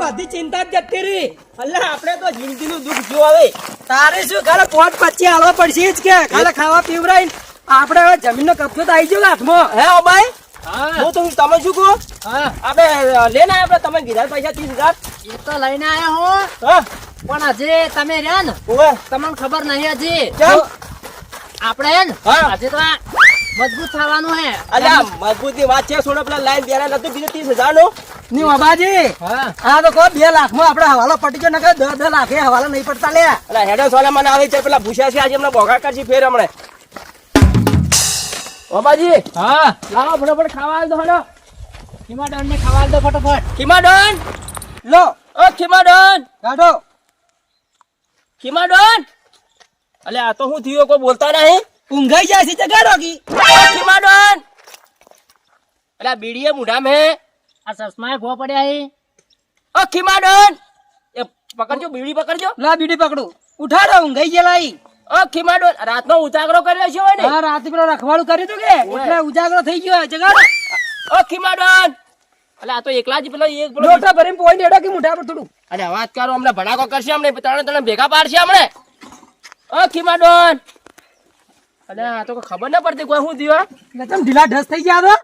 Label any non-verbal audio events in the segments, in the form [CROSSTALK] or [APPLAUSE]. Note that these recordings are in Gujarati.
બધી ચિંતા જ જતી રહી. અલ્લા આપણે તો જિંદગીનું દુઃખ જો હવે તારે શું ખાલી પોટ પચ્ચી હાલવા પડશે જ કે? ખાલી ખાવા પીવરાઈ આપણે હવે જમીનનો કબજો તો આવી ગયો હાથમાં. હે ઓ ભાઈ હું. તો તમે શું કહો? આપણે લેને આપણે તમે કીધા પૈસા ત્રીસ હજાર? એ તો લઈને આયા હો. પણ હજી તમે રહ્યા ને. તમને ખબર નહીં હજી? આપણે હે ને. હજી તો મજબૂત થવાનું હે. અલ્યા મજબૂતની વાત છે છોડો પેલા લાઈન બેરા નતું બીજો ત્રીસ હજાર નો ની બાબાજી હા. આ તો કહો બે લાખમાં આપડે હવાલો પટી ગયો નકર દસ દસ લાખે હવાલો નહીં પડતા લે. અલા હેડો સોલા મને આવે છે પેલા ભૂસ્યા છે આજે એમને બોગા કરશે ફેર હમણે. બાબાજી હા. લાવો ફટાફટ ખાવા દો હેડો. ખીમાડોન ને ખાવા દો ફટાફટ. ખીમાડોન! લો. ઓ ખીમાડોન! કાઢો ખીમાડોન! અલે આ તો હું થયો કોઈ બોલતા નહીં? ઊંઘાઈ જાય છે જગાડો કી? ખીમાડોન અલે બીડીએ મુઢામ હે? આ ચશ્મા ગો પડ્યા હે. ઓ ખીમાડોન એ પકડજો બીડી પકડજો. લા બીડી પકડું. ઉઠાડો ઊંઘાઈ ગયેલા ઈ. ઓ ખીમાડોન રાતનો ઉજાગરો કર્યો છે હોય ને? હા રાતે પેલો રખવાડું કર્યું હતું કે? એટલે ઉજાગરો થઈ ગયો જગાડો ઓ ખીમાડોન અલે આ તો એકલા જ પેલો એક પેલો લોટા ભરીને પોઈન્ટ એડો કે મુઠા પર થોડું? અરે વાત કરો અમને ભડાકો કરશે અમને ત્રણે ત્રણે ભેગા પાડશે અમને ઓ ખીમાડોન અલે આ તો ખબર ના પડતી કોઈ હું. દીવા એટલે તમ ઢીલા ઢસ થઈ ગયા તો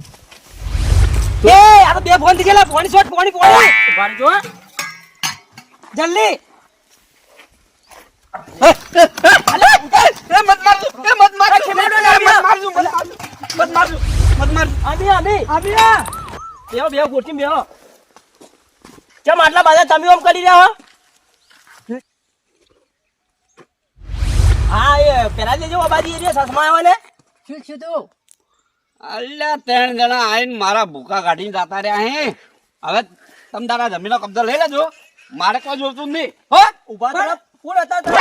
એ આ તો બે ફોનથી ગયેલા ફોન શોટ મત ઊભા રહેજો, હો. જલ્દી. તમે ઓમ કરી રહ્યા હો? એ પેલા જે જો બાબાજી એ સસમા આવ્યા ને? શું શું તું? અલ્યા ત્રણ જણા આવીને મારા ભૂકા કાઢીને જતા રહ્યા હે. હવે તમે તારા જમીનનો કબજો લઈ લેજો. મારે કોઈ જોતું હો ઊભા રહો. કોણ હતા તમે?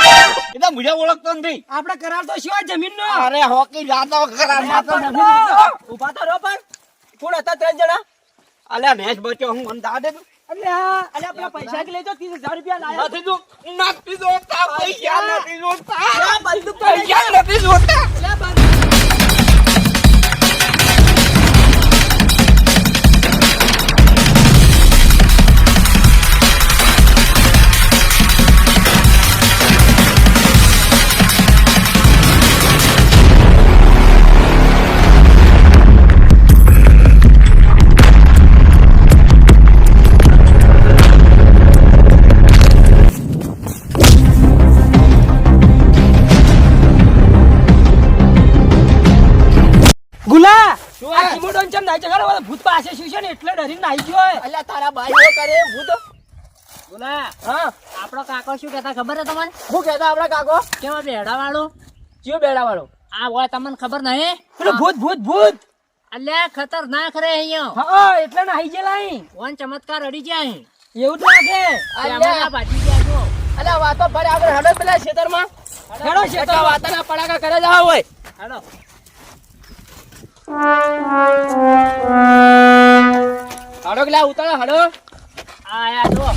એ મુજે ઓળખતો નથી આપણે કરાર તો શું જમીનનો? અરે હોકી જાતો જાતો ઊભા તો પણ કોણ હતા ત્રણ જણા. અલ્યા નેસ બચ્યો હું મને તું અલ્યા પેલા પૈસા કે લેજો ત્રીસ હજાર રૂપિયા લાયા. નથી જો નથી જોતા પૈસા નથી જોતા. પૈસા નથી જોતા. પાસે ને એટલે ડરીને આવી ગયો અલ્યા તારા ભાઈઓ કરે ભૂત બોલા હા? આપણો કાકો શું કહેતા ખબર છે તમને? હું કહેતા આપડા કાકો? કેવા બેડા વાળો કયો બેડા વાળો આ હોય તમને ખબર નહીં? પેલો ભૂત ભૂત ભૂત! અલ્યા ખતરનાક રે અહીંયા. હા એટલે નાઈ ગયેલા અહીં. વન ચમત્કાર અડી જાય અહીં. એવું જ લાગે. અલ્યા ભાજી ગયા છો અલ્યા વાતો ભરે આપણે હડો પેલા ખેતરમાં. હેડો એટલા વાતાના પડાકા કરે જ હોય. હાલો હડો કે ઉતારો હડો. આયા જો.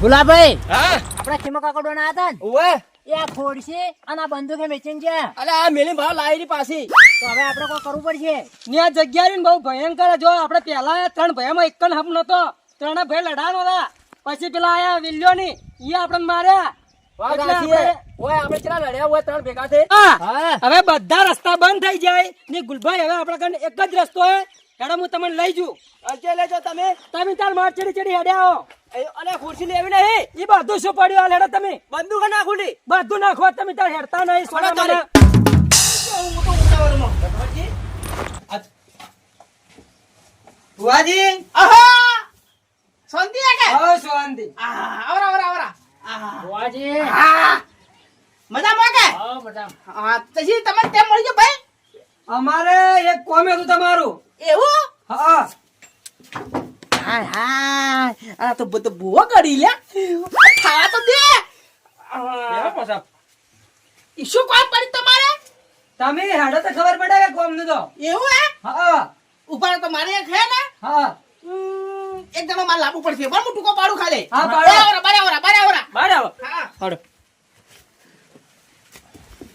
ગુલાબભાઈ હા? આપણા ખીમો કાકોડો ના હતા ને? ઓવે એ આ ખોડશે અને આ બંદૂકે વેચીને છે. અરે આ મેલી ભાવ લાવી પાછી. તો હવે આપણે કોઈ કરવું પડશે? ને આ જગ્યા રહી ને બહુ ભયંકર જો આપણે પેલા ત્રણ ભયમાં એક હપ નતો ત્રણે ભય લડાનો હતા. પછી પેલા આયા વિલ્યો ની એ આપણને માર્યા. વાહ એટલે ગાછી હે. આપણે- ઓય આપણે ચલા લડ્યા? હોય ત્રણ ભેગા થઈ. હા. હા. હવે બધા રસ્તા બંધ થઈ જાય. ને ગુલભાઈ હવે આપણા કને એક જ રસ્તો હે. હેડો હું તમને લઈ જઉં. અજય લેજો તમે. તમે તાર માર ચડી ચડી હેડ્યા આવો એ- ખુરશી લેવી નહીં. એ બધું શું પડ્યું? હાલ હેડો તમે. બંદૂક ના ખુલી. બધું નાખો તમે તાર હેડતા નહીં. સોના તારે. મારા. બુઆજી આહા શાંતિ આ કે હા શાંતિ. આહા, આવરા આવરા આવરા. મજામાં કે હા. પછી તમને કેમ મળી ગયો ભાઈ? અમારે એક કોમ હતું તમારું. એવું? હા. હાય હાય. આ તો બધો બુવો કરી લે. ખાવા તો દે. શું કોમ પડી તમારે? તમે હેડો તો ખબર પડે કે કોમનું તો. એવું હે? હા. ઉપાડ તો મારે એક હે ને? હા. એક જણો માલ લાવવું પડશે. પણ હું ટૂંકો પાડું ખાલે. હા, પાડો. બરાબર બરાબર બરાબર. હા. પાડો.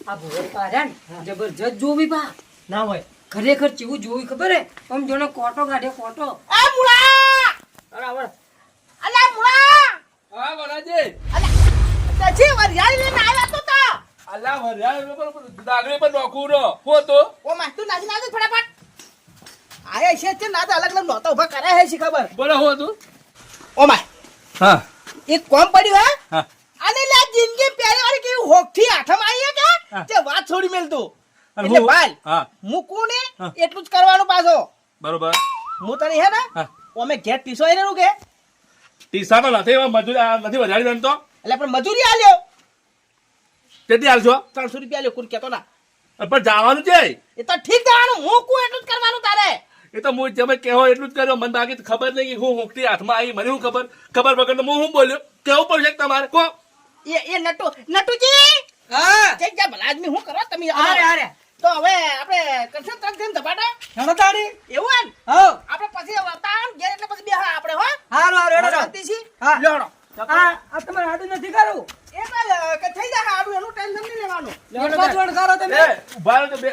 આ ભોર પાડ્યા ને જબરજસ્ત જોવી બા. ના હોય. ખરેખર ચેવું જોવી ખબર હે? આમ જોને કોટો કાઢ્યો કોટો. એ મુળા! અલ્યા મુળા! હા વરાજી પછી વરિયાળી લઈને આવ્યા તો તા. અલા વરિયાળ પર દાગડી પર નોખું રો હો તો ઓ માં તું નાજી નાજી ફટાફટ. આયા છે તે ના તો અલગ અલગ નોતા ઊભા કર્યા હે શી ખબર? બોલો હો તું ઓ માય. હા. એક કોમ પડ્યું હે? હા. અને લે જિંદગી પહેલી વાર કેવી હોકથી આઠમ આવી હે કે? હા. તે વાત છોડી મેલ તું એટલે બાલ હા. મૂકું ને એટલું જ કરવાનું પાછો? બરોબર. હું તને હે ને હા. અમે ઘેર ટીસો એને કે? ટીસા તો નથી એમાં મજૂરી નથી વધારી દે તો? એટલે પણ મજૂરી આલ્યો. કેટલી આલજો ત્રણસો રૂપિયા આલ્યો કુલ કેતો ના. પણ જવાનું છે એ તો ઠીક થવાનું મૂકું એટલું જ કરવાનું તારે? એ તો હું તમે કહેવો એટલું જ કર્યો. મને બાકી ખબર નહીં કે હું હુંકતી હાથમાં આવી. મને શું ખબર? ખબર વગર તો હું શું બોલ્યો? કેવું પડશે તમારે? કો. એ એ નટુ નટુજી! હા. જઈ જા ભલા આદમી હું કરો? તમે અરે અરે તો હવે આપણે કરશું ત્રણ દિન ધપાટા? તારી. એવું હે હો આપણે પછી વતાન ઘેર એટલે પછી બેહા આપણે હો? હારો હારો હેડો શાંતિ છી? હા. લેવડો. આ આ તમારે આડું નથી કરવું. એ થઈ જાય આડું એનું ટેન્શન નહીં લેવાનું. લેવડો કરો તમે. તો બે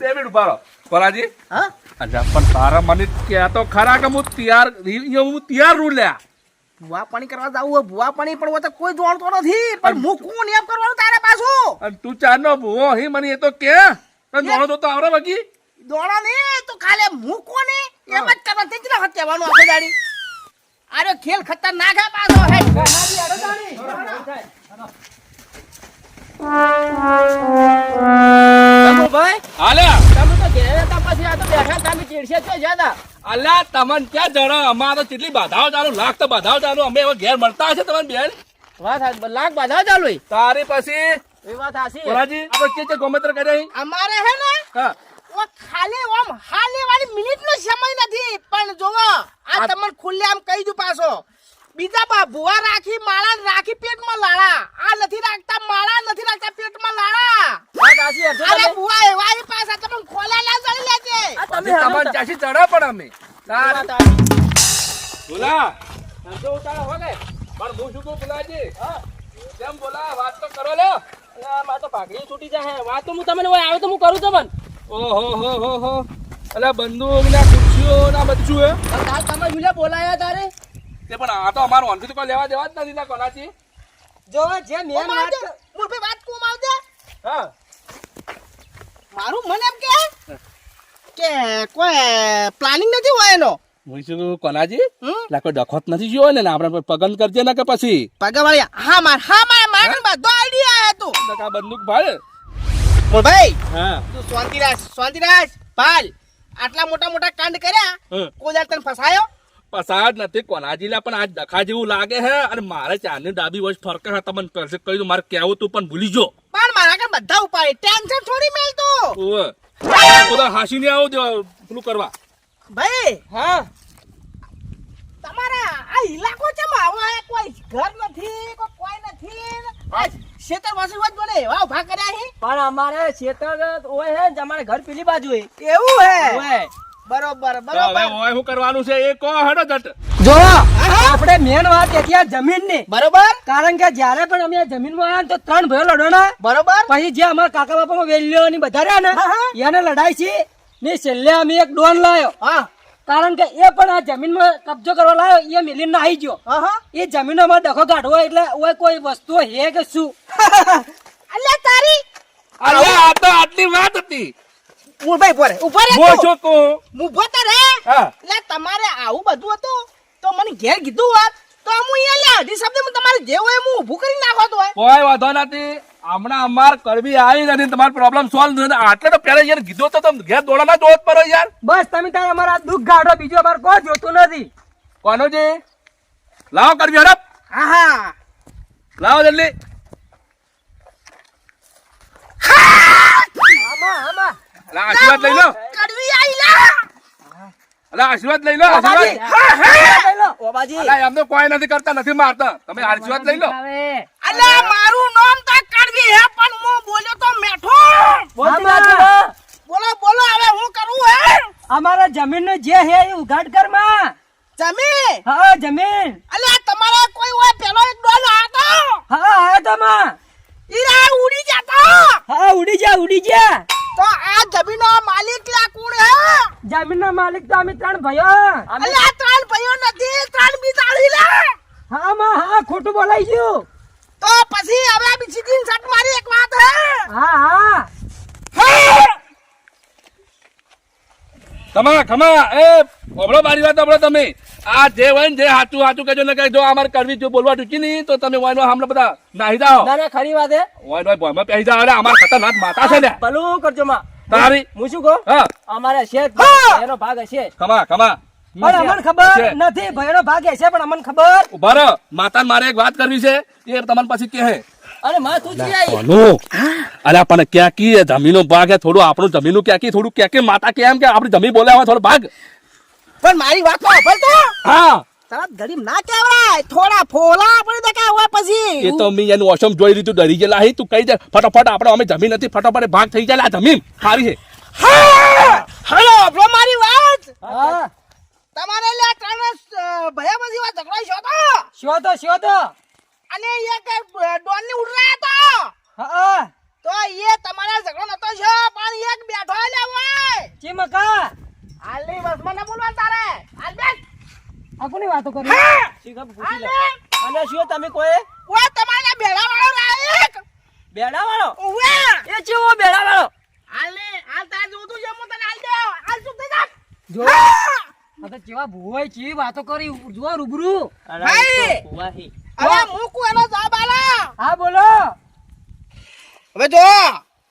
બે મિનિટ ઊભા રહો. પરાજી. હા? અચ્છા પણ તારા મને કહેતો ખરા કે હું તૈયાર હું તૈયાર રૂ લ્યા. ભુવા પાણી કરવા જાવું હોય ભૂવા પાણી પણ તો કોઈ જોણતો નથી. પણ મૂકવું ને એમ કરવાનું તારે પાછું. અને તું ચારનો ભૂવો હી મને એ તો કે. તને જોણો તો આવડે બાકી દોડા નહીં તો ખાલી મૂકો ને. એમ જ કરવા તે જ ના હત્યાવાનું આખો દાડી. આરે ખેલ ખતરનાક હે પાછો હે. અલ્યા તમને ક્યાં જણ અમારે કેટલી બાધાઓ ચાલુ લાખ તો બાધાઓ ચાલુ. અમે હવે ઘેર મળતા હશે તમારી બેન? વાત લાખ બાધા ચાલુ તારી પછી? એ વાત હાસી પરાજી આપણે કે કે ગોમત્ર કર્યા અમારે હે ને હા. ઓ ખાલી ઓમ હાલે વાળી મિનિટ નો સમય નથી. પણ જોવો આ તમને ખુલ્લે આમ કહી દઉં પાછો. બીજા બા ભુવા રાખી માળા રાખી રાખી પેટમાં લાળા. આ નથી રાખતા માળા નથી રાખતા પેટમાં લાળા અરે ભુવા એવા એ પાછા તમને ખોલા ના ચડી લેજે પછી ચડા પણ અમે. બોલા ધંધો ઉતારો હો ને. પણ હું શું બોલાજી કેમ બોલા વાત તો કરો લો. મારે તો ભાગડી છૂટી જાય વાત તો હું તમને હોય આવે તો હું કરું તમને. ઓહો હો હો હો. અલ્યા બંદૂક ના ખુરશીઓ ના બધું એ તાર તમે જુલે બોલાયા તારે? તે પણ આ તો અમારું અંતિ તો કોઈ લેવા દેવા જ નથી ના કોનાથી. જો જે મેન વાત વાત કોમ આવજે. હા. મારું મને એમ કે? કે કોઈ પ્લાનિંગ નથી હોય એનો? હું કોનાજી? હમ? લા કોઈ ડખોત નથી જોયો ને આપણે પગન કરજે ને કે પછી? પગવાળી હા માર હા માર માર બધો આઈડિયા હે તું. નકા બંદૂક ભાળ? ભાડે ભાઈ હા. તું શાંતિરાજ શાંતિરાજ શાંતિ પાલ આટલા મોટા મોટા કાંડ કર્યા હમ. કોઈ દર તને ફસાયો? પસાર નથી કોનાજીલા પણ આજ દખા જેવું લાગે હે અને મારે ચારની ડાબી વર્ષ ફરકે હે તમને કહી દઉં મારે કેવું તું પણ ભૂલી જો. પણ મારા કે બધા ઉપાય ટેન્શન થોડી મેલતો. ઓવે બધા હાસી ને આવો પેલું કરવા. ભાઈ હા. તમારા આ ઇલાકો ચમ આવો? હે કોઈ ઘર નથી કોઈ કોઈ નથી? આ શેતર વાસી વાત બોલે વાવ ઊભા કર્યા હે? પણ અમારે હે અમારે ઘર પેલી બાજુ હે? એવું હે. બરોબર બરોબર. હવે શું કરવાનું છે? એ કો હડો જટ. જો આપણે મેન વાત હતી આ જમીનની બરોબર. કારણ કે જ્યારે પણ અમે જમીન જમીનમાં આવ્યા તો ત્રણ ભાઈઓ લડોના બરોબર. પછી જે અમારા કાકા બાપા વેલ્યો ની બધા રહ્યા ને. એને લડાઈ છે. ને છેલ્લે અમે એક ડોન લાયો. હા. કારણ કે એ પણ આ જમીનમાં કબજો કરવા લાયો એ મિલીને આવી ગયો. હા હા એ જમીનોમાં ડખો કાઢવો એટલે ઓય કોઈ વસ્તુ હે કે શું? [LAUGHS] અલ્યા તારી. અલ્યા આ તો આટલી વાત હતી. મૂળભાઈ પોરે ઊભા રે હું તું. શું કહું તો રે હા. એટલે તમારે આવું બધું હતું તો મને ઘેર કીધું હોત તો હું અહીંયા લે અઢી શબ્દ તમારે જે હોય હું ઊભું કરી નાખો તો કોઈ વાંધો નથી. હમણાં અમાર કરવી આવી નથી. તમારો પ્રોબ્લેમ સોલ્વ નથી. આટલે તો પહેલા યાર કીધો તો તમે ઘેર દોડા ના દોત પર યાર. બસ તમે તારે અમારા દુઃખ ગાઢો બીજું અમારે કોઈ જોતું નથી. કોનો જે લાવો કરવી હડપ. હા હા લાવો જલ્દી. આમાં આમાં. અલા આશીર્વાદ લઈ લો. કડવી આઈ લા. અલા આશીર્વાદ લઈ લો આશીર્વાદ. લો. અલા એમ કોઈ નથી કરતા નથી મારતા. તમે આશીર્વાદ લઈ લો. આવે. મારું નામ તો કડવી હે પણ હું બોલ્યો તો મેઠો. બોલો બોલો. હવે હું કરું હે? અમારા જમીનનું જે હે એ ઉઘાડ કરમાં. જમીન? હા જમીન અલ્યા તમારે કોઈ હોય પેલો એક ડોલ હતો હા આયો તો માં ઈરા ઉડી જતો હા ઉડી જા ઉડી જા તો માલિક તો અમે ત્રણ ભાઈઓ. અમે ત્રણ ભાઈઓ નથી ત્રણ આ લે. હા માં હા ખોટું બોલાઈ ગયું તો પછી હવે બીજી દિન સટ મારી એક વાત હે. હા હા. ખમા ખમા એ ઓબળો મારી વાત ઓબળો તમે. આ જે હોય ને જે હાચું હાચું કહેજો ને કહેજો અમારે કરવી જો બોલવા ટૂંકી નહીં તો તમે વાયનો હમણાં બધા નાહી જાઓ. ના ના ખરી વાત હે. વાયનો ભોયમાં પહેરી જાઓ અરે અમાર ખતરનાક માતા છે ને. ભલું કરજો માં. તારી હું શું કહું? હા. અમારે એનો ભાગ હશે કમા કમા પણ અમને ખબર નથી ભાઈનો ભાગ હશે પણ અમને ખબર. ઊભા રહો. માતાને મારે એક વાત કરવી છે. એ તમને પછી કહે. અરે માં તું જ અલ્યા પણ ક્યાં કી જમીનો ભાગ હે થોડું આપણું જમીનું ક્યાં કી થોડું ક્યાં કે માતા કે એમ કે આપણી જમીન બોલ્યા હોય થોડો ભાગ. પણ મારી વાત તો હા. તરત ગરીબ ના કહેવાય. થોડા ફોલા આપણે દેખા હોય પછી. એ તો મેં એનું ઓસમ જોઈ લીધું ડરી ગયેલા હી. તું કઈ દે ફટાફટ આપણે અમે જમીન નથી ફટાફટ ભાગ થઈ જાય આ જમીન સારી છે. હલો બ્રો મારી વાત? હા. તમારે લે ત્રણ ભયા પછી વાત ઝઘડો છો તો શો તો? શો તો અને એક ડોનની ઉડરાયા તો? હા. તો એ તમારા ઝઘડો નતો છો પણ એક બેઠો લે હોય. ચીમકા હાલની બસમાં ના બોલવા તારે. હાલ બેઠ આ કોની વાતો કરી. હા! શી ખબર હાલ પૂછી લે. અને શું તમે કોઈ? ઓ તમારા બેડા વાળો લાયક બેડા વાળો ઓવે એ ચેવો બેડા વાળો આલે આ હાલ તાર જોતું છે હું તને હાલ દે. આલ ચૂપ થઈ જા. જો! આ તો ભૂવાઈ ચી વાતો કરી. જો રૂબરૂ. ભાઈ! હવે મૂકું એનો જવાબ આલા. હા બોલો. હવે જો.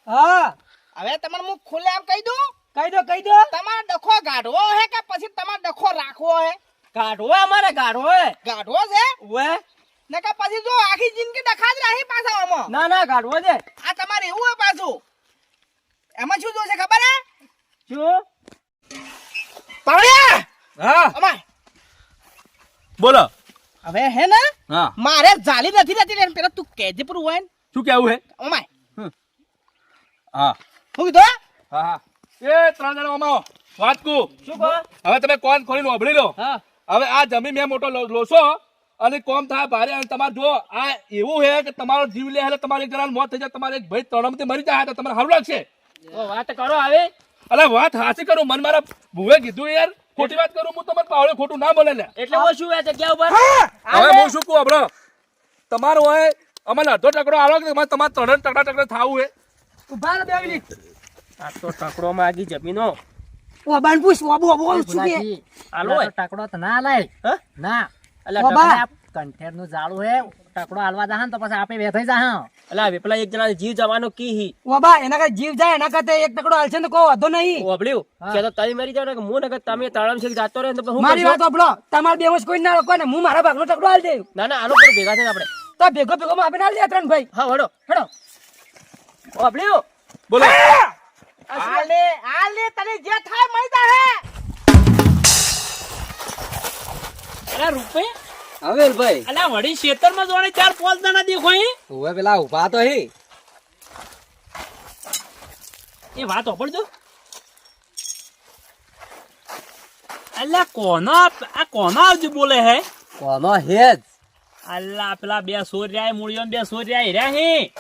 હા. હવે તમને હું ખુલ્લે એમ કહી દઉં. કહી દો કહી દો. તમારો ડખો ગાઢવો હે કે પછી તમારો ડખો રાખવો હે? ગાઢવો અમારે ગાઢવો હે. ગાઢવો છે? ઉવે. ને કે પછી જો આખી જિંદગી ડખા જ રહી પાછા આમાં. ના ના ગાઢવો છે. આ તમારે એવું હોય પાછું. એમાં શું જોશે ખબર હે? શું? પાવડિયા! હા. અમાય બોલો. હવે હે ને હા. મારે જાલી નથી રહેતી ને પેલા તું કેજે પર હોય શું કેવું હે? અમાય હા. હું કીધું હા? હા એ ત્રણ જણા આમાં વાત કુ શું કહો? હવે તમે કોણ ખોલીને ઓબળી લો. હા. હવે આ જમીન મેં મોટો લોસો અને કોમ થાય ભારે અને તમારે જો આ એવું હે કે તમારો જીવ લે એટલે તમારે એક જણા મોત થઈ જાય તમારે એક ભાઈ ત્રણમાંથી મરી જાય તો તમારે સારું લાગશે. વાત કરો આવે. અલે વાત હાસી કરું મન મારા ભૂવે કીધું યાર. ખોટી વાત કરું હું તમારે પાવડે ખોટું ના બોલે ને એટલે હું શું એ જગ્યા ઉપર? હવે હું શું કહું હમણાં તમારું હોય અમારે અડધો ટકડો આલો કે તમારે તમારે ત્રણ ટકડા ટકડા થવું હે ઊભા બે મિનિટ. આ તો ટકડો માં આગી જમીનો. ઓબાન પૂછ ઓબો ઓબો શું કે આલો ટકડો તો ના લાય. હા? ના. એટલે બાબા. કંઠેરનું જાળું હે ટકડો હાલવા જા તો પછી આપે વેથાઈ જા એટલે પેલા એક જણા જીવ જવાનો કી હી? ઓબા એના કાંઈ જીવ જાય એના કરતા એક ટકડો હાલશે ને તો કોઈ વાંધો નહીં. ઓબળ્યું કે તો મરી જાવ ને કે હું ને તમે તાળમ છે જાતો રહે તો હું મારી વાત ઓબળો તમારે બે કોઈ ના રોકો ને હું મારા ભાગનો ટકડો હાલ દે. ના ના આનો પર ભેગા થઈને આપણે. તો ભેગો ભેગો માં ત્રણ ભાઈ. હા વડો હેડો. ઓબળ્યું બોલો આલે આલે તને જે થાય જા હે. અરે રૂપે હવે ભાઈ. અલા વડી ખેતરમાં જોણે ચાર પાંચ જણા દેખો એ હવે પેલા ઊભા તો હે. એ વાત ઓપડજો અલ્યા કોનો આ કોનો આવજો બોલે હે? કોનો હેજ? અલ્લા પેલા બે સોર્યા મૂળિયો બે સોર્યા રહ્યા હે.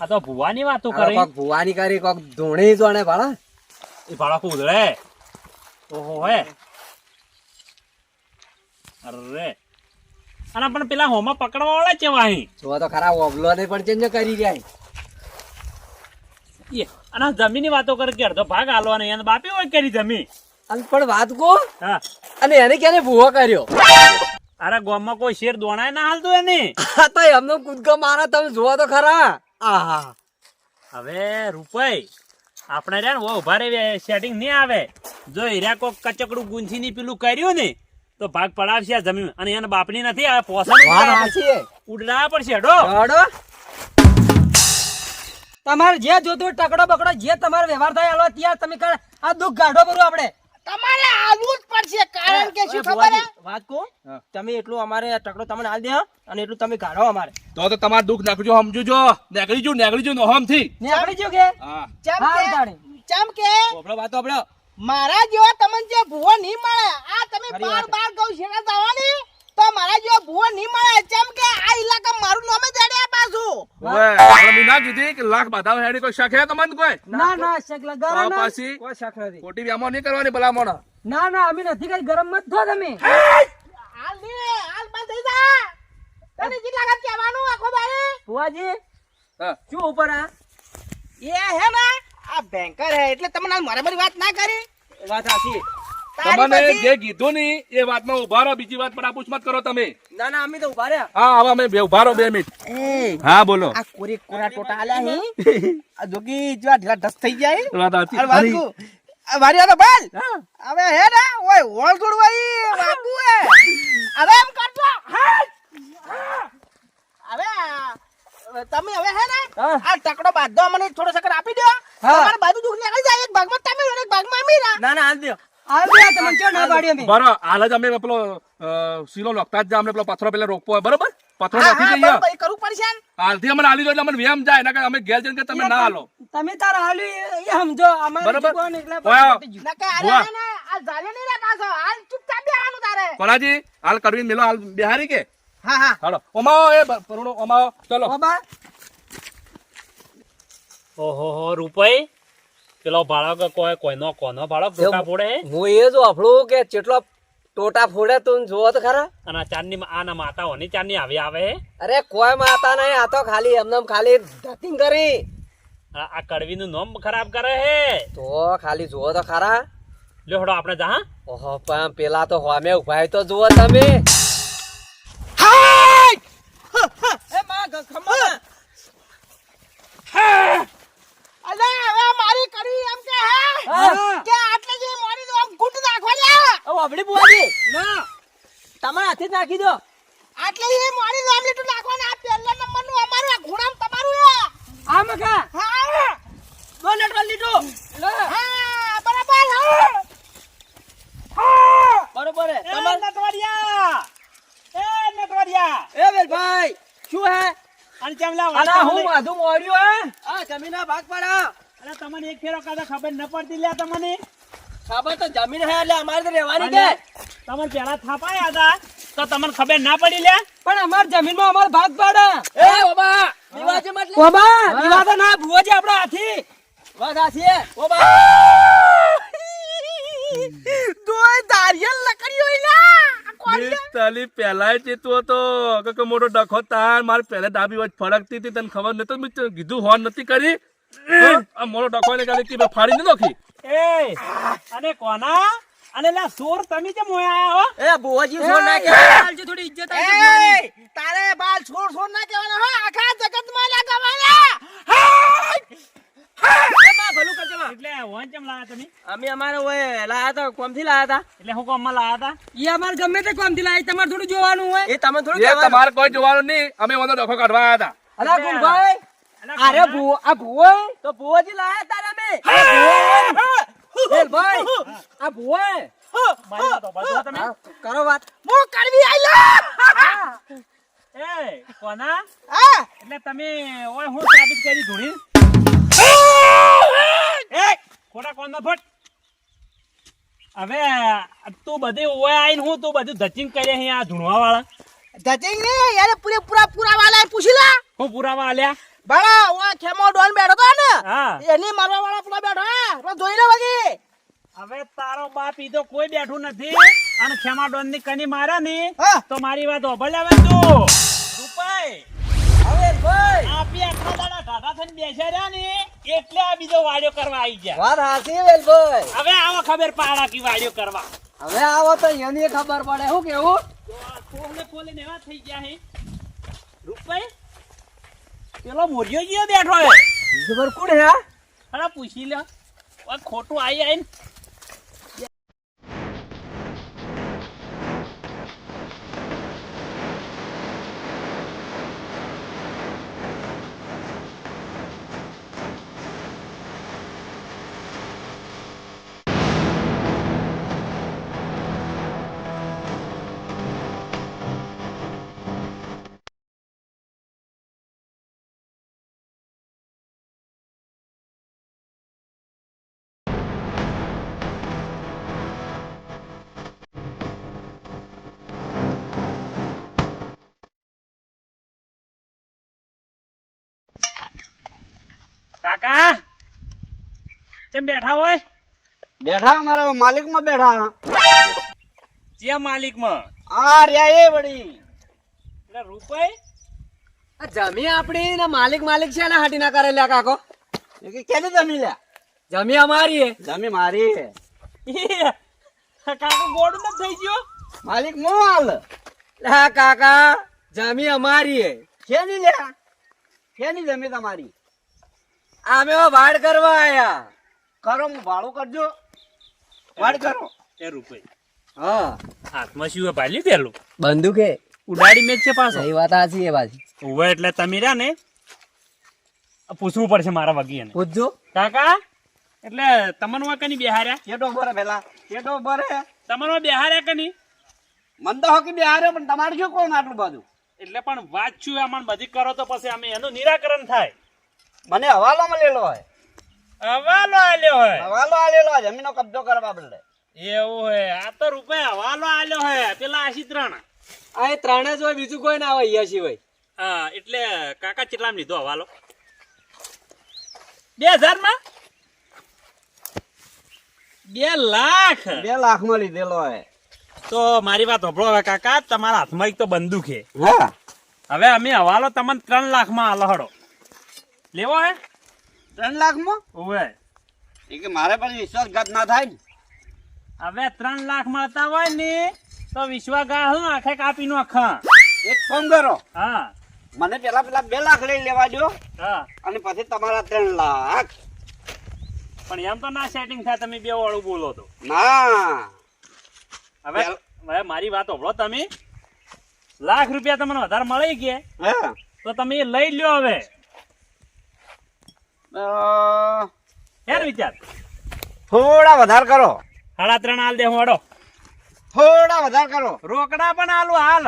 આ તો ભુવાની વાતો કરી. કોક ભુવાની કરી કોક ધોણી જોણે ભાડા એ ભાડા કૂદળે ઓહો હે. અરે. અને પણ પેલા હોમાં પકડવા વાળા છે વાહી. જો તો ખરા ઓબલો ને પણ ચેન્જ કરી જાય અને જમીનની વાતો કરે કે અડધો ભાગ હાલવાનો એને બાપી હોય કરી જમીન. અને પણ વાત કો? હા. અને એને ક્યારે ભૂવો કર્યો? અરે ગામમાં કોઈ શેર દોણાય ના હાલતું એને. હા તો એમનો કૂદકો મારા તમે જોવા તો ખરા. આહા. હવે રૂપાઈ આપણે રે ને ઊભા રે સેટિંગ નહીં આવે. જો હીરા કોક કચકડું ગુંથી ની પેલું કર્યું ને તો ભાગ પડાવશે આ જમીન. અને એને બાપની નથી આ હાચી ઉડડા. પડશે હેડો. હડો. તમારે જે જોતું ટકડો બકડો જે તમારો વ્યવહાર થાય હાલો ત્યાં તમે આ દુઃખ ગાઢો ભરું આપણે. તમારે આલવું જ પડશે કારણ કે શું ખબર હે? વાત કો તમે એટલું અમારે ટકડો તમને હાલ દે અને એટલું તમે ગાઢો અમારે. તો તો તમાર દુઃખ નાખજો સમજો જો. નેકળી જો નેકળી જો નોહમથી ને જો કે? ચમ કે? ચમ કે? ઓબળો વાત ઓબળો મારા જેવા તમને જે ભૂવો નહીં મળે આ તમે બાર બાર ગૌ શેણા જવાની તો મારા જો ભૂવો નહીં મળે. ચમ કે આ ઇલાકા મારું નામ જ હેડે પાછું હવે આપણે મેં ના કીધી કે લાખ બાધાવ હેડે કોઈ શક હે તમને કોઈ? ના ના શક તો ના પાછી કોઈ શક નથી. ખોટી વ્યામો નહીં કરવાની ભલામણ. ના ના અમે નથી કઈ ગરમ મત થો તમે. હાલ ને હાલ બંધ થઈ જા. તને કેટલા વખત કહેવાનું આખો બારે ભુવાજી હા. શું ઉપર આ? એ હે ના આ ભયંકર હે એટલે તમને મારા મારી વાત ના કરી. વાત સાચી. તમને જે કીધું ની એ વાતમાં ઊભા રહો બીજી વાત પર આપુસ મત કરો તમે. ના ના અમે તો ઊભા રહ્યા. હા હવે અમે બે ઊભા રહો બે મિનિટ. હા બોલો. આ કોરી કોરા ટોટા આલ્યા હે? [LAUGHS] આ જોગી જો ઢીલા ઢસ થઈ જાય વાત સાચી. વારી વાળો બોલ હવે હે ને ઓય હોળ છોડવાઈ બાપુ એ. હવે એમ કરજો. હવે તમે હવે હે ને. આ ટકડો બાંધો મને થોડો સકર આપી દો તમારા બાજુ દુખ નીકળી જાય એક ભાગમાં તમે એક ભાગમાં અમે રહો. ના ના આલ દો આવ્યા તમે ચો ના પાડી અમે? બરો હાલ જ અમે પેલો સીલો લોકતા જ જા અમને પેલો પથરો પેલા રોકવો હોય બરોબર? પથરો નાખી દઈએ. કરવું પડશે હાલથી અમને હાલી દો એટલે અમને વેમ જાય નકર અમે ઘેર જઈને તમે ના હાલો તમે તારા હાલી એ સમજો અમારે બરોબર. ને. કોલાજી હાલ કરવી મેલો હાલ બિહારી કે? હા, હા. હાલો. ઓમાઓ એ પરુણો ઓમાઓ. ચલો. બાબા ઓહો હો રૂપાઈ. પેલો બાળક કોઈ કોઈનો કોનો ભાડો ટોટા ફોડે હું? એ જો આપણું કે કેટલો ટોટા ફોડે તું જોવો તો ખરા. અને ચાંદની આના માતા હોની ચાંદની આવી આવે અરે કોઈ માતા નહીં આ તો ખાલી એમને ખાલી ધતિંગ કરી. આ કડવી નું નામ ખરાબ કરે હે? તો ખાલી જુઓ તો ખરા. લ્યો હડો આપણે જા ઓહો પણ પેલા તો હોમે ઉભાય તો જુઓ તમે એ માં ગ- ખમા અલે, હવે મારી કરવી એમ કે હે? હા. કે આટલે જે મોરી તો આમ ગુંડ નાખવા ઓ બુવાજી ના. તમારા હાથે જ નાખી દો. આટલે એ મારી આમ લીટું નાખવાના. આ પહેલા નંબરનું અમારું, આ ઘોડામ તમારું એ. આ મકા હા, દો લેટર લીધું લે. હા, બરાબર, હા. બરોબર હે. એ તમાર નટવાડિયા. એ નટવાડિયા. એ વેલભાઈ શું હે? અને ચમ લા આના હું માધુ મોર્યો મોર્યું હે આ જમીના ભાગ પડા અરે તમને એક ફેરો કાઢો ખબર ન પડતી લ્યા તમને. ખબર તો જમીન હે એટલે અમારે તો રહેવાની કે તમને પેલા થાપાયા હતા તો તમને ખબર ના પડી લે? પણ અમાર જમીનમાં અમાર ભાગ પાડે. એ ઓબા દિવાજી મતલબ. ઓબા દીવા ના ભુવાજી આપણો હાથી. વાત હાથી ઓબા. તોય દારિયલ લકડીઓ. આ તાલી પહેલાય ચેતું હતો. કે કે મોટો ડખો તાર મારે પહેલા ડાબી વાત ફરકતી હતી તને ખબર નતો મેં કીધું હોન નથી કરી. આ મોટો ડખો ને કાલે કે ફાડી ન નાખી. એ અને કોના? અને લા સોર તમે કેમ મોયા આયા હો? એ બોવાજી સોર ના કે હાલજો થોડી ઇજ્જત આપજો તારે બાલ છોડ છોડ ના કહેવાના હો આખા જગતમાં બા. એટલે વન લાયા તમે? અમે અમારે ઓય લાયા તા કોમથી લાયા હતા? એટલે હું કોમમાં લાયા હતા? એ અમારે ગમે તે કોમથી લાયા તમારે થોડું જોવાનું હોય. એ તમે થોડું તમારે કોઈ જોવાનું નહીં. અમે ઓનો ડખો કાઢવા હતા. અલા ગુણભાઈ અરે ભૂ આ ભૂવો તો ભૂવોજી લાયા તા અમે ભાઈ આ ભૂવો મારી વાતો બધો તમે. કરો વાત. મો કરવી આયલા. એ કોના? એટલે તમે ઓય હું સાબિત કરી ધૂણી એ ખોટા કોણ નો ફટ? હવે તું બધી ઓય આઈને હું તું બધું ધચિંગ કરે આ ધૂણવા વાળા ધચિંગ નહીં યાર પૂરે પૂરા વાળા પૂછી લે. હું પુરાવા આલ્યા? બડા ઓ ખેમો ડોન બેઠો તો ને? હા. એની મારવા વાળા પૂરા બેઠો જોઈ લે વગી હવે તારો બાપ ઈ તો કોઈ બેઠું નથી અને ખેમા ડોનની કની માર્યા ની. તો મારી વાત ઓભળ આવે તું. રૂપાઈ હવે ભાઈ. આપી આટલા દાડા ઢાઢા થઈને બેસ્યા રહ્યા ને એટલે આ બીજો વાડ્યો કરવા આવી ગયા. વાત હાસી વેલ ભાઈ. હવે આવો ખબર પાડા કી વાડ્યો કરવા. હવે આવો તો એની ખબર પડે શું કેવું? ફોલે ફોલે ને એવા થઈ ગયા હે. રૂપાઈ પેલો મોરિયો ગયો બેઠો હે ખબર કોણ હે અરે પૂછી લે. ખોટું આવી આઈને કાકા કેમ બેઠા હોય? બેઠા અમારા માલિકમાં બેઠા. જે માલિકમાં આ રહ્યા એ વળી. એટલે રૂપાઈ? આ જમી આપણી ને માલિક માલિક છે ને હાટી ના લ્યા કાકો. કેને કે કેની જમી લ્યા? જમી અમારી હે. જમી મારી હે. કાકા ગોળું નથી થઈ ગયો? માલિક મોલ લા કાકા જમી અમારી હે. કેની લ્યા? કેની જમી તમારી? અમે વાડ કરવા આયા. કરો હું ભાડું કરજો. વાડ કરો. એ રૂપિયા હા. હાથમાં શું ભાલી પેલું? બંદૂક. કે ઉડાડી મેચ છે પાછો. એ વાત સાચી એ બાજી ઉવે એટલે તમે રહ્યા ને પૂછવું પડશે મારા વગીને પૂછજો. કાકા એટલે તમને કની બેહાર્યા? એ ડોબર પેલા. કેટો ભરે તમારો બેહાર્યા કની? મન તો હોકી બિહારે પણ તમારે શું કોણ આટલું બધું? એટલે પણ વાત છું આમાં બધી કરો તો પછી અમે એનું નિરાકરણ થાય. મને હવાલો મળેલો હોય. હવાલો આલ્યો હોય. હવાલો આલેલો હોય જમીનો કબજો કરવા બદલે. એવું હોય આ તો રૂપિયા હવાલો આલ્યો હોય પેલા આશિત્રણ આ એ ત્રણે જ હોય બીજું કોઈ ના હોય અહીંયા સિવાય હા એટલે કાકા કેટલામાં લીધો હવાલો? બે હજારમાં બે લાખ? બે લાખમાં લીધેલો હોય. તો મારી વાત સાંભળો હવે કાકા તમારા હાથમાં એક તો બંદૂક છે. હા. હવે અમે હવાલો તમને ત્રણ લાખમાં આલો હડો લેવો હે? ત્રણ લાખમાં ઓવે એ કે મારે પણ વિશ્વાસઘાત ના થાય ને. હવે ત્રણ લાખ મળતા હોય ને તો વિશ્વાસઘાત હું આખે કાપી નો આખા એક ફોન કરો. હા. મને પેલા પેલા બે લાખ લઈ લેવા દો હા. અને પછી તમારા ત્રણ લાખ. પણ એમ તો ના સેટિંગ થાય તમે બે વાળું બોલો તો. ના. હવે હવે મારી વાત સાંભળો તમે. લાખ રૂપિયા તમને વધારે મળી ગયા. હા. તો તમે લઈ લ્યો હવે. યાર વિચાર. થોડા વધાર કરો. સાડા ત્રણ હાલ દે હું અડો થોડા વધાર કરો. રોકડા પણ હાલો હાલ.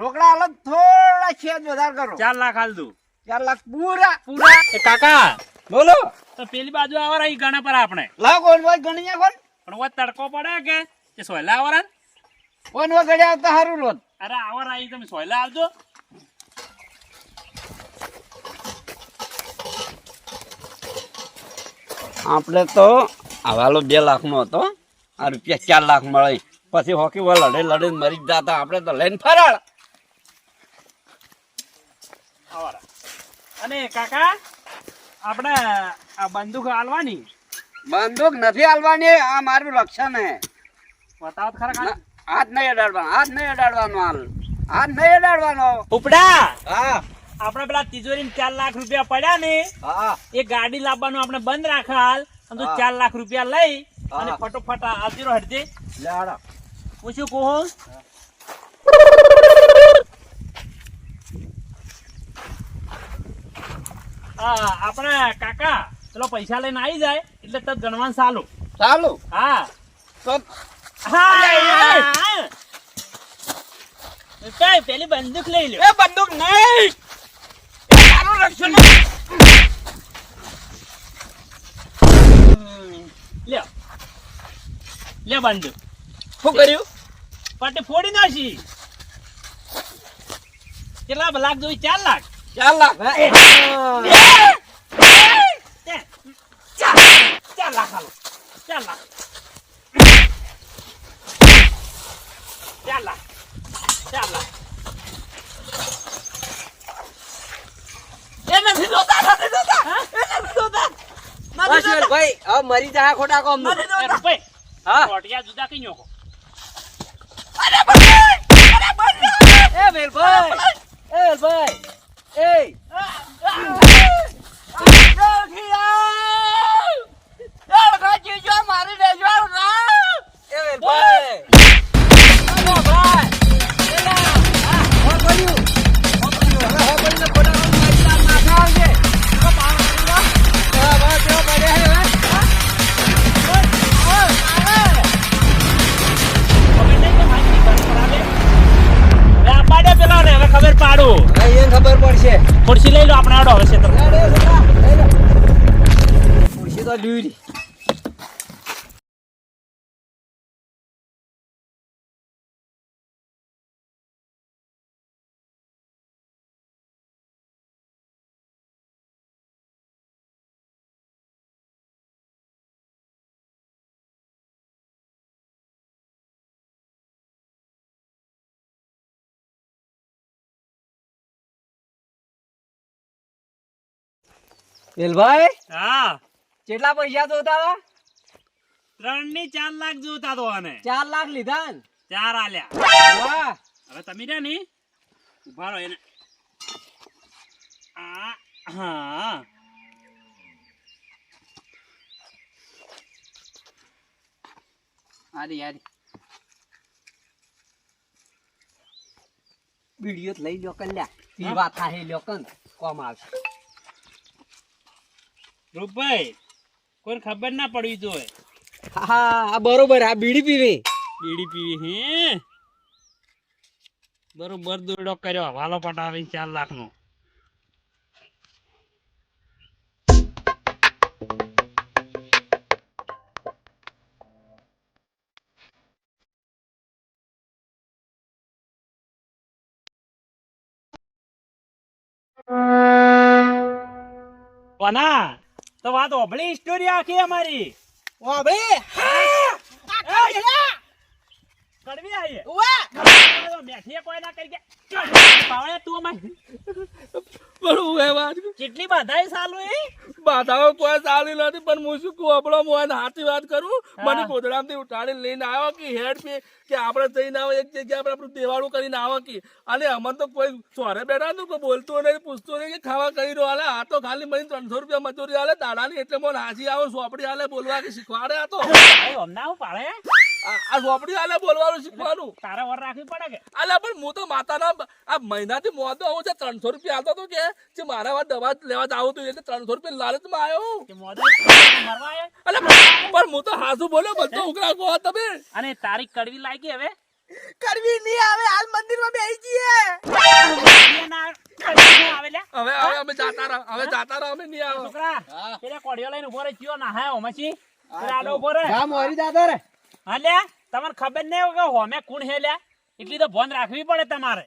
રોકડા હાલ થોડા છેદ વધાર કરો. ચાર લાખ હાલ દઉં. ચાર લાખ પૂરા. પૂરા? એ કાકા બોલો. તો પેલી બાજુ આવા રહી ગણા પર આપણે. લાવ કોણ કોઈ ગણી કોણ. પણ વો તડકો પડે કે? એ સોયલા આવરા કોણ વો ગળ્યા આવતા સારું રોજ અરે આવર આવી તમે સોયલા આવજો આપણે તો હવાલો બે લાખનો હતો. આ રૂપિયા ચાર લાખ મળે. પછી હોકી વા લડે લડે મરી જ જાતા. આપણે તો લઈને ફરાળ. અને કાકા આપણે આ બંદૂક હાલવાની? બંદૂક નથી હાલવાની. આ મારું રક્ષણ હે. બતાવત ખરા. હાથ નહીં અડાડવાનો હાથ નહીં અડાડવાનો હાલ. હાથ નહીં અડાડવાનો. ઉપડા! હા. આપણે પેલા તિજોરી ચાર લાખ રૂપિયા પડ્યા ને એ ગાડી લાવવાનું આપણે બંધ રાખ હાલ અને તું ચાર લાખ રૂપિયા લઈ અને ફટોફટ આવતી રહો હટજે હું શું કહું આપણે કાકા ચલો પૈસા લઈને આવી જાય એટલે તત ગણવાનું સાલું સાલું હા. તો હા કઈ પેલી બંદૂક લઈ લે બંદૂક નહીં! મારું રક્ષણ લ્યો. લે બંદૂક શું કર્યું? પાટી ફોડી નાખી. કેટલા લાખ જોઈ? ચાર લાખ. ચાર લાખ ચાર. ચાર લાખ હાલો. ચાર લાખ. ચાર લાખ. ચાર લાખ. એ નથી જોતા નથી જોતા બસ યાર ભાઈ હવે મરી જા ખોટા કોમ રૂપે હા. ટોટિયા જુદા કઈ નોખો એ વેલભાઈ એ ભાઈ એ એ વેલભાઈ? હા. કેટલા પૈસા જોતા હતા ત્રણની ચાર લાખ જોતા તો અને ચાર લાખ લીધા ને? ચાર આલ્યા. હવે તમે રહ્યા ની ઊભા રહો એને. આ હા. આરી આરી. વીડિયો લઈ લ્યો કલ્યા. વાત થાય લ્યો કન. કોમ આવશે. રૂપભાઈ કોઈ ખબર ના પડવી જોઈએ. હા હા બરોબર આ બીડી પીવી. બીડી પીવી હે? બરોબર દોડો કર્યો. વાલો પટાવી ચાર લાખ નો કોના? તો વાત ઓભળી સ્ટોરી આખી અમારી. ઓ કડવી આવી મેઠીએ કોઈ ના કરી ગયા પાવળે તું અમારી પણ હું એ વાત કેટલી બધાય સાલું એ બાધાઓ કોઈ ચાલી નથી પણ હું શું કહું? આપણો મોહન હાથી વાત કરું? મને હા. ગોધડામાંથી ઉઠાડીને લઈને આવ્યો કે હેડ પે કે આપણે જઈને આવો એક જગ્યાએ આપણે આપણું દેવાળું કરીને આવે કે. અને અમને તો કોઈ સોરે બેઠા હતું કોઈ બોલતું નહીં પૂછતું નહીં કે ખાવા કરી રહ્યો? હાલે આ તો ખાલી મને ત્રણસો રૂપિયા મજૂરી હાલે દાડાની એટલે મને હાસી આવો સોપડી હાલે બોલવા કે શીખવાડે આ તો. હમણાં હું પાડે? આ આ સોપડી બોલવાનું શીખવાનું. તારે વર રાખવી પડે કે? અલ્યા પણ હું તો માતાના આ મહિનાથી મોતો આવું છે ત્રણસો રૂપિયા આવતો હતો કે જે મારા વાત દવા લેવા જાવું હતું એટલે ત્રણસો રૂપિયા લાલચમાં આવ્યો કે મોદો મરવા આયો? પણ હું તો હાસુ બોલ્યો બધો ઉઘરા કહો તમે. અને તારી કડવી લાગી હવે? કરવી નહીં આવે હાલ મંદિરમાં બેસી જઈએ. એ ના કડવી ના આવે લ્યા. હવે હવે અમે જાતા રહો હવે જાતા રહો અમે નહીં આવે. છોકરા પેલા કોડિયો લઈને ઊભો રહી ગયો ના હાય ઓમાચી પેલા આડો ઊભો રહે. હા મોરી દાદા રે. હા લ્યા તમને ખબર નહીં કે હોમે કોણ હે એટલી તો ભોન રાખવી પડે તમારે.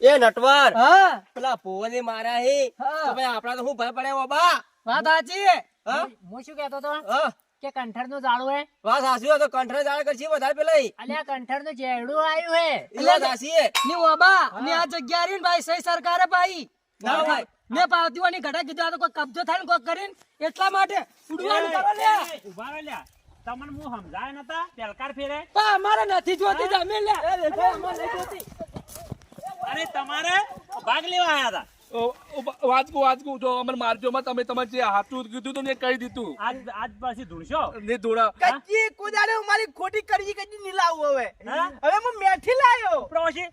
એ નટવર હા. પેલા ભુવને માર્યા હે. તો ભાઈ આપડા તો હું ભય પડ્યા બાબા વાત સાચી હું. શું કહેતો હતો? કે કંઠરનું ઝાડું હે. વાત હોય તો કંઠર જાળ કરશી વધારે પેલાઈ અલ્યા કંઠરનું જેડું આવ્યું હે. એટલે વાત હે. ની ઓબા ને આ જગ્યા રહી ભાઈ સહી સરકારે પાઈ. ના ભાઈ. ને પાવતીઓની ઘટા કીધું આ તો કોઈ કબજો થાય ને કોઈ કરીને. એટલા માટે ઉડવાનું કરો લે ઊભા રહો લ્યા. તમને હું સમજાય નતા? પેલકાર ફેરે? પણ અમારે નથી જોતી જમીન લે. અમારે. અને તમારે ભાગ લેવા આયા હતા? ઓ, ઓ, વાંચકું વાંચકું જો અમને મારજોમાં તમે તમારે જે હાથું કીધું તો ને કહી દીધું. આજ આજ પાછી ધૂળશો ને ધૂળા કચ્ચી કુદાડે મારી ખોટી કરી કચ્ચી નહીં લાવું હવે. હા? હવે હું મેઠી લાયો. પ્રવાસી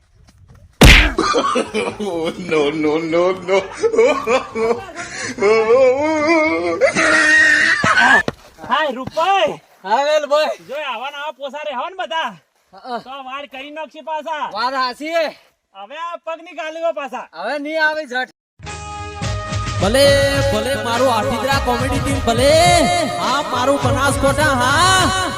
હાય રૂપાઈ હા વેલ ભાઈ. જો આવા નવા પોસા રે ને બધા. તો વાર કરી નાખશે પાછા. વાર હાસી હવે આ પગની ગાલીઓ પાછા. હવે નહીં આવે ઝટ ભલે ભલે મારું આઠીદરા કોમેડી ટીમ ભલે હા મારું બનાસકોટા હા.